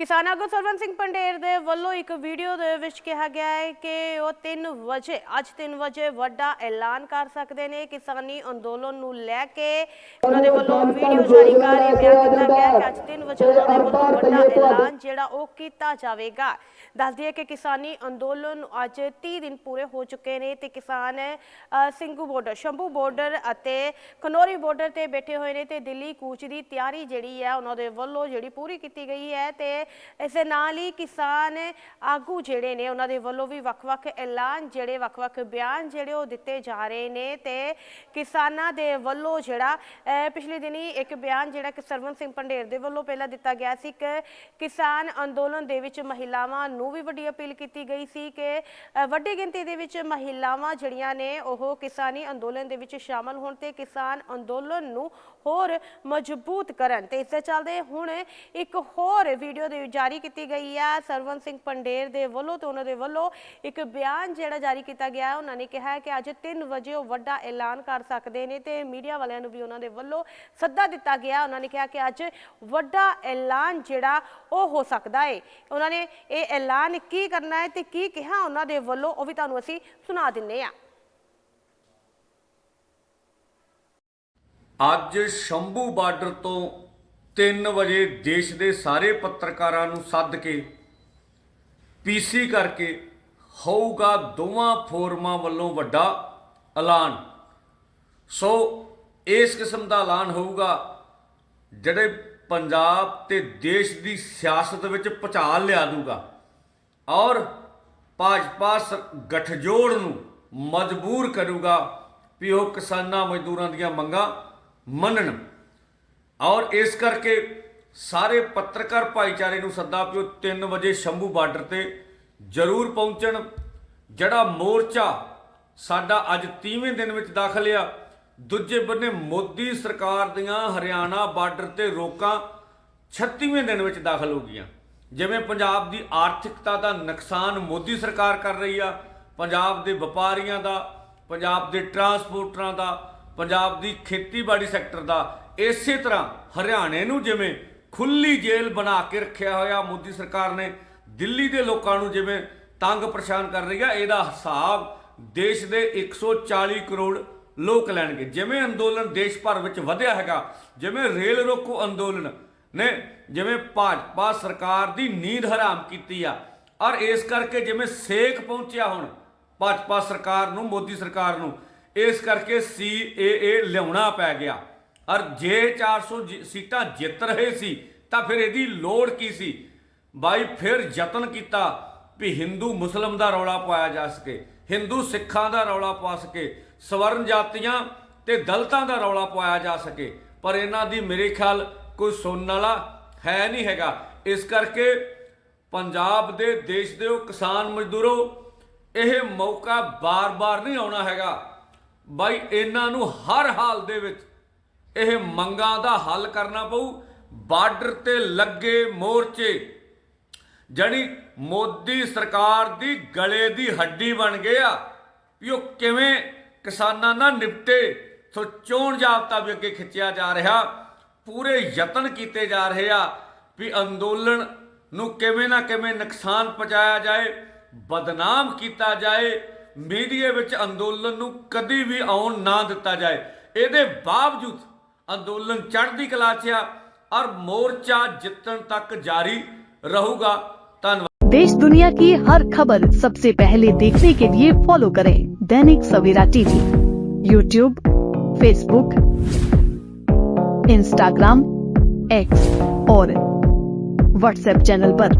ਕਿਸਾਨ ਆਗੂ ਸਰਵਨ ਸਿੰਘ ਪੰਡੇਰ ਦੇ ਵੱਲੋਂ ਇੱਕ ਵੀਡੀਓ ਦੇ ਵਿੱਚ ਕਿਹਾ ਗਿਆ ਹੈ ਕਿ ਉਹ 3 ਵਜੇ ਅੱਜ 3 ਵਜੇ ਵੱਡਾ ਐਲਾਨ ਕਰ ਸਕਦੇ ਨੇ। ਕਿਸਾਨੀ ਅੰਦੋਲਨ ਨੂੰ ਲੈ ਕੇ ਉਹਨਾਂ ਦੇ ਵੱਲੋਂ ਵੀਡੀਓ ਜਾਰੀ ਕਰ ਇਹ ਬਿਆਨ ਗਿਆ ਕਿ ਅੱਜ 3 ਵਜੇ ਉਹਨਾਂ ਦੇ ਵੱਲੋਂ ਵੱਡਾ ਐਲਾਨ ਜਿਹੜਾ ਉਹ ਕੀਤਾ ਜਾਵੇਗਾ। ਦੱਸ ਦਈਏ ਕਿ ਕਿਸਾਨੀ ਅੰਦੋਲਨ ਨੂੰ ਅੱਜ 30 ਦਿਨ ਪੂਰੇ ਹੋ ਚੁੱਕੇ ਨੇ ਤੇ ਕਿਸਾਨ ਸਿੰਘੂ ਬਾਰਡਰ ਸ਼ੰਭੂ ਬਾਰਡਰ ਅਤੇ ਖਨੌਰੀ ਬਾਰਡਰ ਤੇ ਬੈਠੇ ਹੋਏ ਨੇ ਤੇ ਦਿੱਲੀ ਕੂਚ ਦੀ ਤਿਆਰੀ ਜਿਹੜੀ ਹੈ ਉਹਨਾਂ ਦੇ ਵੱਲੋਂ ਜਿਹੜੀ ਪੂਰੀ ਕੀਤੀ ਗਈ ਹੈ ਤੇ ਇਸ ਦੇ ਨਾਲ ਹੀ ਕਿਸਾਨ ਆਗੂ ਜਿਹੜੇ ਨੇ, ਉਹਨਾਂ ਦੇ ਵੱਲੋਂ ਵੀ ਵੱਖ-ਵੱਖ ਐਲਾਨ ਜਿਹੜੇ, ਵੱਖ-ਵੱਖ ਬਿਆਨ ਜਿਹੜੇ ਉਹ ਦਿੱਤੇ ਜਾ ਰਹੇ ਨੇ ਤੇ ਕਿਸਾਨਾਂ ਦੇ ਵੱਲੋਂ ਜਿਹੜਾ ਪਿਛਲੇ ਦਿਨੀ ਇੱਕ ਬਿਆਨ ਜਿਹੜਾ ਕਿ ਸਰਵਨ ਸਿੰਘ ਪੰਡੇਰ ਦੇ ਵੱਲੋਂ ਪਹਿਲਾਂ ਦਿੱਤਾ ਗਿਆ ਸੀ ਕਿ ਕਿਸਾਨ ਅੰਦੋਲਨ ਦੇ ਵਿੱਚ ਮਹਿਲਾਵਾਂ ਨੂੰ ਵੀ ਵੱਡੀ ਅਪੀਲ ਕੀਤੀ ਗਈ ਸੀ ਕਿ ਵੱਡੀ ਗਿਣਤੀ ਦੇ ਵਿੱਚ ਮਹਿਲਾਵਾਂ ਜਿਹੜੀਆਂ ਨੇ, ਉਹ ਕਿਸਾਨੀ ਅੰਦੋਲਨ ਦੇ ਵਿੱਚ ਸ਼ਾਮਲ ਹੋਣ ਤੇ ਕਿਸਾਨ ਅੰਦੋਲਨ ਨੂੰ ਹੋਰ ਮਜ਼ਬੂਤ ਕਰਨ। ਤੇ ਇਸ ਦੇ ਚੱਲਦੇ ਹੁਣ ਇੱਕ ਹੋਰ ਵੀਡੀਓ ਦੇ ਜਾਰੀ ਕੀਤੀ ਗਈ ਹੈ ਸਰਵਨ ਸਿੰਘ ਪੰਡੇਰ ਦੇ ਵੱਲੋਂ ਤੇ ਉਹਨਾਂ ਦੇ ਵੱਲੋਂ ਇੱਕ ਬਿਆਨ ਜਿਹੜਾ ਜਾਰੀ ਕੀਤਾ ਗਿਆ। ਉਹਨਾਂ ਨੇ ਕਿਹਾ ਕਿ ਅੱਜ 3 ਵਜੇ ਉਹ ਵੱਡਾ ਐਲਾਨ ਕਰ ਸਕਦੇ ਨੇ ਤੇ ਮੀਡੀਆ ਵਾਲਿਆਂ ਨੂੰ ਵੀ ਉਹਨਾਂ ਦੇ ਵੱਲੋਂ ਸੱਦਾ ਦਿੱਤਾ ਗਿਆ। ਉਹਨਾਂ ਨੇ ਕਿਹਾ ਕਿ ਅੱਜ ਵੱਡਾ ਐਲਾਨ ਜਿਹੜਾ ਉਹ ਹੋ ਸਕਦਾ ਹੈ ਉਹਨਾਂ ਨੇ ਇਹ ਐਲਾਨ ਕੀ ਕਰਨਾ ਹੈ ਤੇ ਕੀ ਕਿਹਾ ਉਹਨਾਂ ਦੇ ਵੱਲੋਂ, ਉਹ ਵੀ ਤੁਹਾਨੂੰ ਅਸੀਂ ਸੁਣਾ ਦਿੰਨੇ ਆ। ਅੱਜ ਸ਼ੰਭੂ ਬਾਰਡਰ ਤੋਂ 3 ਵਜੇ ਦੇਸ਼ ਦੇ ਸਾਰੇ ਪੱਤਰਕਾਰਾਂ ਨੂੰ ਸੱਦ ਕੇ ਪੀਸੀ ਕਰਕੇ ਹੋਊਗਾ ਦੋਵਾਂ ਫੋਰਮਾਂ ਵੱਲੋਂ ਵੱਡਾ ਐਲਾਨ। ਸੋ ਇਸ ਕਿਸਮ ਦਾ ਐਲਾਨ ਹੋਊਗਾ, ਜਿਹੜੇ ਪੰਜਾਬ ਤੇ ਦੇਸ਼ ਦੀ ਸਿਆਸਤ ਵਿੱਚ ਭੁਚਾਲ ਲਿਆ ਦੂਗਾ ਔਰ ਭਾਜਪਾ ਸ- ਗਠਜੋੜ ਨੂੰ ਮਜਬੂਰ ਕਰੂਗਾ ਵੀ ਉਹ ਕਿਸਾਨਾਂ ਮਜ਼ਦੂਰਾਂ ਦੀਆਂ ਮੰਗਾਂ ਮੰਨਣ। ਔਰ ਇਸ ਕਰਕੇ ਸਾਰੇ ਪੱਤਰਕਾਰ ਭਾਈਚਾਰੇ ਨੂੰ ਸੱਦਾ ਪਿਓ 3 ਵਜੇ ਸ਼ੰਭੂ ਬਾਰਡਰ ਤੇ ਜ਼ਰੂਰ ਪਹੁੰਚਣ। ਜਿਹੜਾ ਮੋਰਚਾ ਸਾਡਾ ਅੱਜ 30ਵੇਂ ਦਿਨ ਵਿੱਚ ਦਾਖਲ ਆ, ਦੂਜੇ ਬੰਨੇ ਮੋਦੀ ਸਰਕਾਰ ਦੀਆਂ ਹਰਿਆਣਾ ਬਾਰਡਰ ਤੇ ਰੋਕਾਂ 36ਵੇਂ ਦਿਨ ਵਿੱਚ ਦਾਖਲ ਹੋ ਗਈਆਂ। ਜਿਵੇਂ ਪੰਜਾਬ ਦੀ ਆਰਥਿਕਤਾ ਦਾ ਨੁਕਸਾਨ ਮੋਦੀ ਸਰਕਾਰ ਕਰ ਰਹੀ ਆ, ਪੰਜਾਬ ਦੇ ਵਪਾਰੀਆਂ ਦਾ, ਪੰਜਾਬ ਦੇ ਟਰਾਂਸਪੋਰਟਰਾਂ ਦਾ ਪੰਜਾਬ ਦੀ ਖੇਤੀਬਾੜੀ ਸੈਕਟਰ ਦਾ ਇਸੇ ਤਰ੍ਹਾਂ ਹਰਿਆਣੇ ਨੂੰ ਜਿਵੇਂ ਖੁੱਲੀ ਜੇਲ੍ਹ ਬਣਾ ਕੇ ਰੱਖਿਆ ਹੋਇਆ, ਮੋਦੀ ਸਰਕਾਰ ਨੇ ਦਿੱਲੀ ਦੇ ਲੋਕਾਂ ਨੂੰ ਜਿਵੇਂ ਤੰਗ ਪਰੇਸ਼ਾਨ ਕਰ ਰਹੀ ਆ, ਇਹਦਾ ਹਿਸਾਬ ਦੇਸ਼ ਦੇ 140 ਕਰੋੜ ਲੋਕ ਲੈਣਗੇ। ਜਿਵੇਂ ਅੰਦੋਲਨ ਦੇਸ਼ ਭਰ ਵਿੱਚ ਵਧਿਆ ਹੈਗਾ, ਜਿਵੇਂ ਰੇਲ ਰੋਕੋ ਅੰਦੋਲਨ ਨੇ ਜਿਵੇਂ ਭਾਜਪਾ ਸਰਕਾਰ ਦੀ ਨੀਂਦ ਹਰਾਮ ਕੀਤੀ ਆ, ਔਰ ਇਸ ਕਰਕੇ ਜਿਵੇਂ ਸੇਕ ਪਹੁੰਚਿਆ ਹੁਣ ਭਾਜਪਾ ਸਰਕਾਰ ਨੂੰ, ਮੋਦੀ ਸਰਕਾਰ ਨੂੰ ਇਸ ਕਰਕੇ ਸੀਏਏ ਲਿਆਉਣਾ ਪੈ ਗਿਆ। ਔਰ ਜੇ 400 ਜਿ- ਸੀਟਾਂ ਜਿੱਤ ਰਹੇ ਸੀ, ਤਾਂ ਫਿਰ ਇਹਦੀ ਲੋੜ ਕੀ ਸੀ? ਬਾਈ, ਫਿਰ ਯਤਨ ਕੀਤਾ ਵੀ ਹਿੰਦੂ ਮੁਸਲਮ ਦਾ ਰੌਲਾ ਪਾਇਆ ਜਾ ਸਕੇ, ਹਿੰਦੂ ਸਿੱਖਾਂ ਦਾ ਰੌਲਾ ਪਾ ਸਕੇ, ਸਵਰਨ ਜਾਤੀਆਂ ਤੇ ਦਲਤਾਂ ਦਾ ਰੌਲਾ ਪਾਇਆ ਜਾ ਸਕੇ। ਪਰ ਇਹਨਾਂ ਦੀ ਮੇਰੇ ਖਿਆਲ ਕੋਈ ਸੁਣਨ ਵਾਲਾ ਹੈ ਨਹੀਂ ਹੈਗਾ। ਇਸ ਕਰਕੇ ਪੰਜਾਬ ਦੇ ਦੇਸ਼ ਦੇ ਉਹ ਕਿਸਾਨ ਮਜ਼ਦੂਰੋ, ਇਹ ਮੌਕਾ ਬਾਰ-ਬਾਰ ਨਹੀਂ ਆਉਣਾ ਹੈਗਾ। ਬਾਈ, ਇਹਨਾਂ ਨੂੰ ਹਰ ਹਾਲ ਦੇ ਵਿੱਚ ਇਹ ਮੰਗਾਂ ਦਾ ਹੱਲ ਕਰਨਾ ਪਊ। ਬਾਰਡਰ ਤੇ ਲੱਗੇ ਮੋਰਚੇ ਜਿਹੜੀ ਮੋਦੀ ਸਰਕਾਰ ਦੀ ਗਲੇ ਦੀ ਹੱਡੀ ਬਣ ਗਏ ਆ ਵੀ ਉਹ ਕਿਵੇਂ ਕਿਸਾਨਾਂ ਨਾਲ ਨਿਪਟੇ, ਸੋ ਚੋਣ ਜਾਬਤਾ ਵੀ ਅੱਗੇ ਖਿੱਚਿਆ ਜਾ ਰਿਹਾ, ਪੂਰੇ ਯਤਨ ਕੀਤੇ ਜਾ ਰਹੇ ਆ ਵੀ ਅੰਦੋਲਨ ਨੂੰ ਕਿਵੇਂ ਨਾ ਕਿਵੇਂ ਨੁਕਸਾਨ ਪਹੁੰਚਾਇਆ ਜਾਏ, ਬਦਨਾਮ ਕੀਤਾ ਜਾਏ ਮੀਡੀਆ ਵਿੱਚ ਅੰਦੋਲਨ ਨੂੰ ਕਦੀ ਵੀ ਆਉਣ ਨਾ ਦਿੱਤਾ ਜਾਏ ਇਹਦੇ ਬਾਵਜੂਦ ਅੰਦੋਲਨ ਚੜ੍ਹਦੀ ਕਲਾ 'ਚ ਆ ਔਰ ਮੋਰਚਾ ਜਿੱਤਣ ਤੱਕ ਜਾਰੀ ਰਹੂਗਾ ਧੰਨਵਾਦ देश दुनिया की हर खबर सबसे पहले देखने के लिए फॉलो करें Dainik Savera TV YouTube Facebook Instagram X और व्हाट्सएप चैनल पर।